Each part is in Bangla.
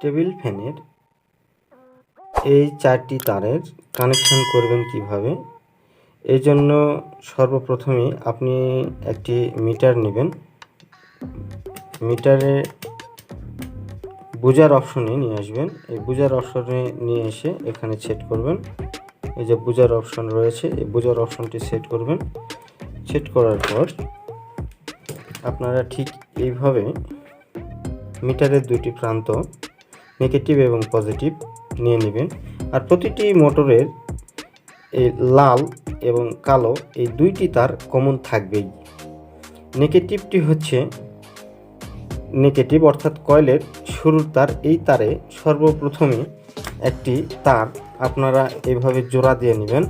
টেবিল ফ্যানের এই চারটি তারের কানেকশন করবেন কীভাবে? এই জন্য সর্বপ্রথমে আপনি একটি মিটার নেবেন। মিটারে বুজার অপশনে নিয়ে আসবেন। এই বুজার অপশনে নিয়ে এসে এখানে সেট করবেন। এই যে বুজার অপশন রয়েছে, এই বুজার অপশনটি সেট করবেন। সেট করার পর আপনারা ঠিক এইভাবে মিটারের দুটি প্রান্ত নেগেটিভ এবং পজিটিভ নিয়ে নেবেন। আর প্রতিটি মোটরের এই লাল এবং কালো এই দুইটি তার কমন থাকবেই। নেগেটিভটি হচ্ছে নেগেটিভ অর্থাৎ কয়েলের শুরুর তার এই তারে সর্বপ্রথমে একটি তার আপনারা এভাবে জোড়া দিয়ে নেবেন।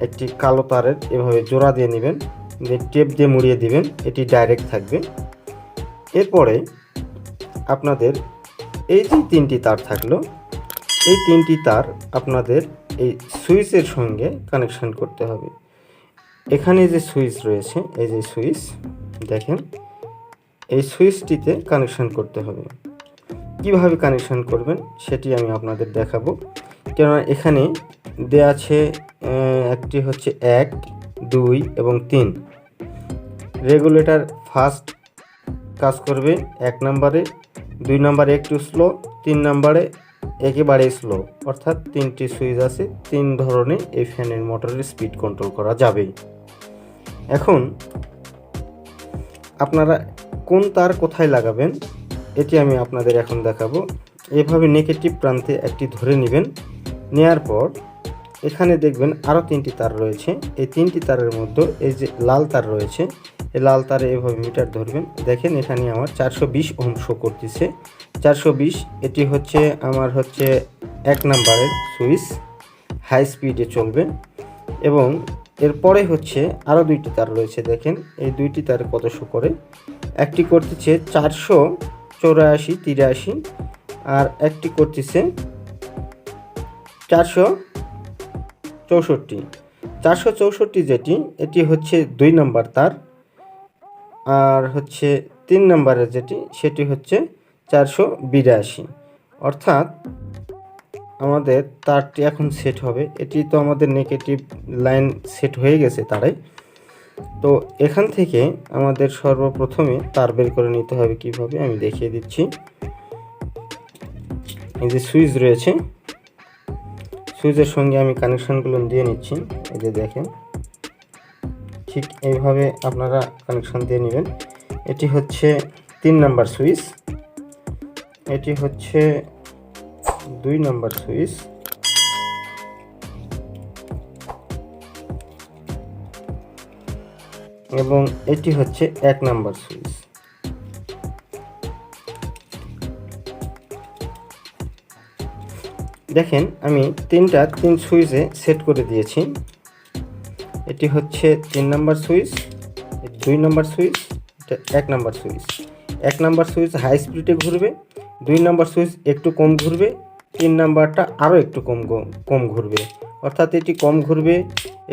একটি কালো তারের এভাবে জোড়া দিয়ে নেবেন। টেপ দিয়ে মুড়িয়ে দিবেন। এটি ডাইরেক্ট থাকবে। এরপরে আপনাদের এই যে তিনটি তার থাকল, এই তিনটি তার আপনাদের এই সুইচের সঙ্গে কানেকশন করতে হবে। এখানে যে সুইচ রয়েছে, এই যে সুইচ, দেখেন, এই সুইচটিতে কানেকশন করতে হবে। কীভাবে কানেকশন করবেন সেটি আমি আপনাদের দেখাবো। কেননা এখানে দেয়া আছে একটি হচ্ছে এক, দুই এবং তিন। রেগুলেটর ফার্স্ট কাজ করবে এক নম্বরে দুই নম্বরে একটু স্লো তিন নম্বরে একেবারে স্লো অর্থাৎ তিনটি সুইচ আছে, তিন ধরনের এই ফ্যানের মোটরের স্পিড কন্ট্রোল করা যাবে। এখন, আপনারা কোন তার কোথায় লাগাবেন, এটি আমি আপনাদের এখন দেখাবো। এভাবে নেগেটিভ প্রান্তে একটি ধরে নেবেন, নেয়ার পর এখানে দেখবেন আরও তিনটি তার রয়েছে। এই তিনটি তারের মধ্যে এই যে লাল তার রয়েছে লাল তারে এভাবে মিটার ধরবেন। দেখেন এখানে আমার চারশো বিশ ওহম শো করতেছে। চারশো বিশ, এটি হচ্ছে আমার হচ্ছে এক নাম্বারের সুইচ হাই স্পিডে চলবে। এবং এরপরে হচ্ছে আরও দুইটি তার রয়েছে, দেখেন। এই দুইটি তার কত শো করে? একটি করতেছে চারশো চৌরাশি, তিরাশি, আর একটি করতেছে চারশো চৌষট্টি। চারশো চৌষট্টি যেটি, এটি হচ্ছে দুই নম্বর তার। আর হচ্ছে তিন নম্বরের যেটি, সেটি হচ্ছে চারশো বিরাশি। অর্থাৎ আমাদের তারটি এখন সেট হবে। এটি তো আমাদের নেগেটিভ লাইন সেট হয়ে গেছে তারাই। তো এখান থেকে আমাদের সর্বপ্রথমে তার বের করে নিতে হবে কীভাবে, আমি দেখিয়ে দিচ্ছি। এই যে সুইচ রয়েছে সুইচের সঙ্গে আমি কানেকশনগুলো দিয়ে নিচ্ছি। এই যে দেখেন। ঠিক এইভাবে আপনারা কানেকশন দিয়ে নেবেন। এটি হচ্ছে তিন নাম্বার সুইচ। এটি হচ্ছে দুই নাম্বার সুইচ। এবং এটি হচ্ছে এক নাম্বার সুইচ। দেখেন আমি তিনটা তিন সুইচে সেট করে দিয়েছি। এটি হচ্ছে তিন নাম্বার সুইচ দুই নাম্বার সুইচ, এটা এক নাম্বার সুইচ। এক নাম্বার সুইচ হাই স্পিডে ঘুরবে, দুই নাম্বার সুইচ একটু কম ঘুরবে, তিন নাম্বারটা আরও একটু কম কম ঘুরবে। অর্থাৎ এটি কম ঘুরবে,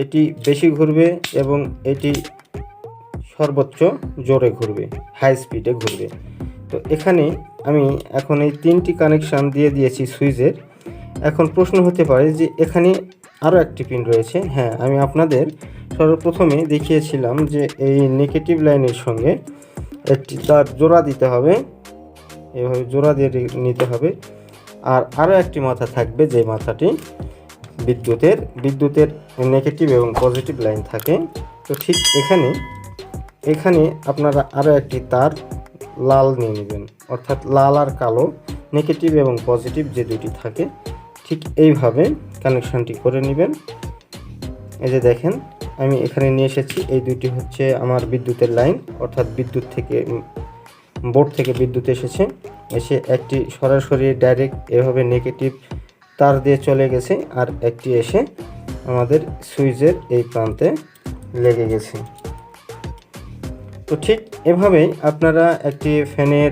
এটি বেশি ঘুরবে এবং এটি সর্বোচ্চ জোরে ঘুরবে, হাই স্পিডে ঘুরবে। তো এখানে আমি এখন এই তিনটি কানেকশান দিয়ে দিয়েছি সুইচের। এখন প্রশ্ন হতে পারে যে এখানে আরও একটি পিন রয়েছে। হ্যাঁ আমি আপনাদের সর্বপ্রথমে দেখিয়েছিলাম যে এই নেগেটিভ লাইনের সঙ্গে একটি তার জোড়া দিতে হবে। এভাবে জোড়া দিয়ে নিতে হবে। আর আরও একটি মাথা থাকবে যে মাথাটি বিদ্যুতের বিদ্যুতের নেগেটিভ এবং পজিটিভ লাইন থাকে। তো ঠিক এখানে এখানে আপনারা আরও একটি তার লাল নিয়ে নেবেন। অর্থাৎ লাল আর কালো নেগেটিভ এবং পজিটিভ যে দুটি থাকে ঠিক এইভাবে কানেকশনটি করে নেবেন। এই যে দেখেন, আমি এখানে নিয়ে এসেছি। এই দুটি হচ্ছে আমার বিদ্যুতের লাইন, অর্থাৎ বিদ্যুৎ থেকে, বোর্ড থেকে বিদ্যুৎ এসেছে। এসে একটি সরাসরি ডাইরেক্ট এভাবে নেগেটিভ তার দিয়ে চলে গেছে, আর একটি এসে আমাদের সুইচের এই প্রান্তে লেগে গেছে। তো ঠিক এভাবেই আপনারা একটি ফ্যানের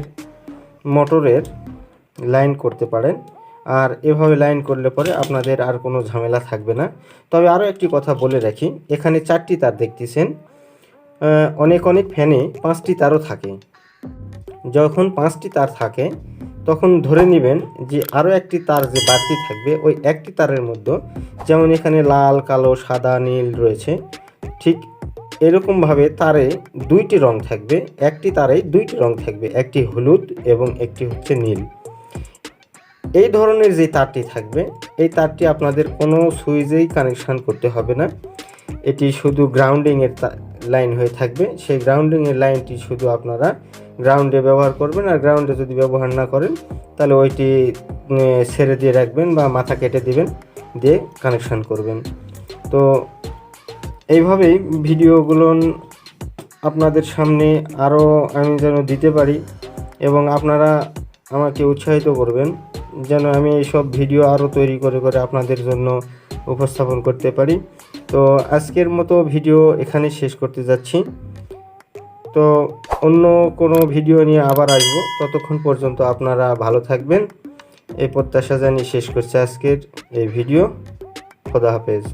মোটরের লাইন করতে পারেন। আর এভাবে লাইন করলে পরে আপনাদের আর কোনো ঝামেলা থাকবে না। তবে আরও একটি কথা বলে রাখি, এখানে চারটি তার দেখতেছেন। অনেক অনেক ফ্যানে পাঁচটি তারও থাকে। যখন পাঁচটি তার থাকে, তখন ধরে নেবেন যে আরও একটি তার যে বাড়তি থাকবে, ওই একটি তারের মধ্যে যেমন এখানে লাল, কালো, সাদা, নীল রয়েছে, ঠিক এরকমভাবে তারে দুইটি রং থাকবে, একটি তারে দুইটি রং থাকবে, একটি হলুদ এবং একটি হচ্ছে নীল। এই ধরনের যে তারটি থাকবে, এই তারটি আপনাদের কোনো সুইচেই কানেকশান করতে হবে না। এটি শুধু গ্রাউন্ডিংয়ের লাইন হয়ে থাকবে। সেই গ্রাউন্ডিংয়ের লাইনটি শুধু আপনারা গ্রাউন্ডে ব্যবহার করবেন আর গ্রাউন্ডে যদি ব্যবহার না করেন, তাহলে ওইটি ছেড়ে দিয়ে রাখবেন বা মাথা কেটে দিবেন, দিয়ে কানেকশান করবেন। তো এইভাবেই ভিডিওগুলো আপনাদের সামনে আরও আমি যেন দিতে পারি এবং আপনারা আমাকে উৎসাহিত করবেন। যেন আমি এইসব ভিডিও আরও তৈরি করে করে আপনাদের জন্য উপস্থাপন করতে পারি। তো আজকের মতো ভিডিও এখানে শেষ করতে যাচ্ছি। তো অন্য কোনো ভিডিও নিয়ে আবার আসব। ততক্ষণ পর্যন্ত আপনারা ভালো থাকবেন। এই প্রত্যাশা জানিয়ে শেষ করছে আজকের এই ভিডিও। খোদা হাফেজ।